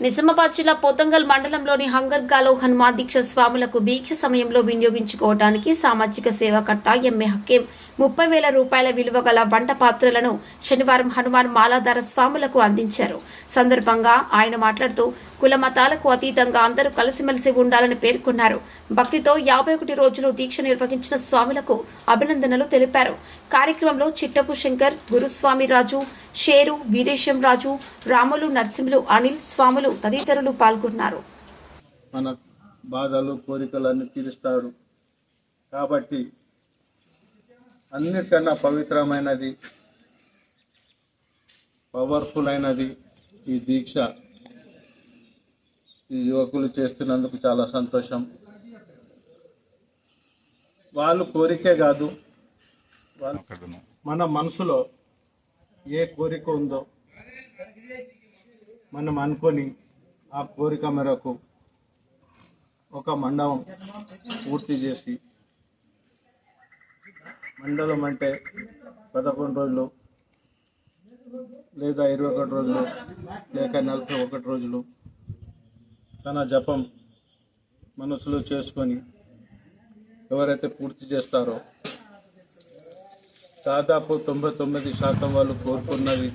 నిజామాబాద్ జిల్లా పోతంగల్ మండలంలోని హంగర్గాలో హనుమాన్ దీక్ష స్వాములకు దీక్ష సమయంలో వినియోగించుకోవడానికి సామాజిక సేవాకర్త ఎంఏ హకీం ముప్పై వేల రూపాయల విలువ గల వంట పాత్రలను శనివారం హనుమాన్ మాలాధార స్వాములకు అందించారు. సందర్భంగా ఆయన మాట్లాడుతూ కుల మతాలకు అతీతంగా అందరూ కలిసిమెలిసి ఉండాలని పేర్కొన్నారు. భక్తితో యాభై ఒకటి రోజులు దీక్ష నిర్వహించిన స్వాములకు అభినందనలు తెలిపారు. కార్యక్రమంలో చిట్టపు శంకర్ గురుస్వామి రాజు షేరు వీరేశం రాజు రాములు నరసింహులు అనిల్ స్వాములు తదితరులు పాల్గొన్నారు. మన బాధలు కోరికలన్నీ తీరుస్తాడు కాబట్టి అన్నిటికన్నా పవిత్రమైనది పవర్ఫుల్ అయినది ఈ దీక్ష. ఈ యువకులు చేస్తున్నందుకు చాలా సంతోషం. వాళ్ళు కోరికే కాదు. మన మనసులో ఏ కోరిక ఉందో మనం అనుకొని ఆ కోరిక మేరకు ఒక మండపం పూర్తి చేసి మండలం అంటే పదకొండు రోజులు లేదా ఇరవై ఒకటి రోజులు లేక నలభై ఒకటి రోజులు తన జపం మనసులో చేసుకొని ఎవరైతే పూర్తి చేస్తారో దాదాపు తొంభై తొమ్మిది శాతం వాళ్ళు కోరుకున్నది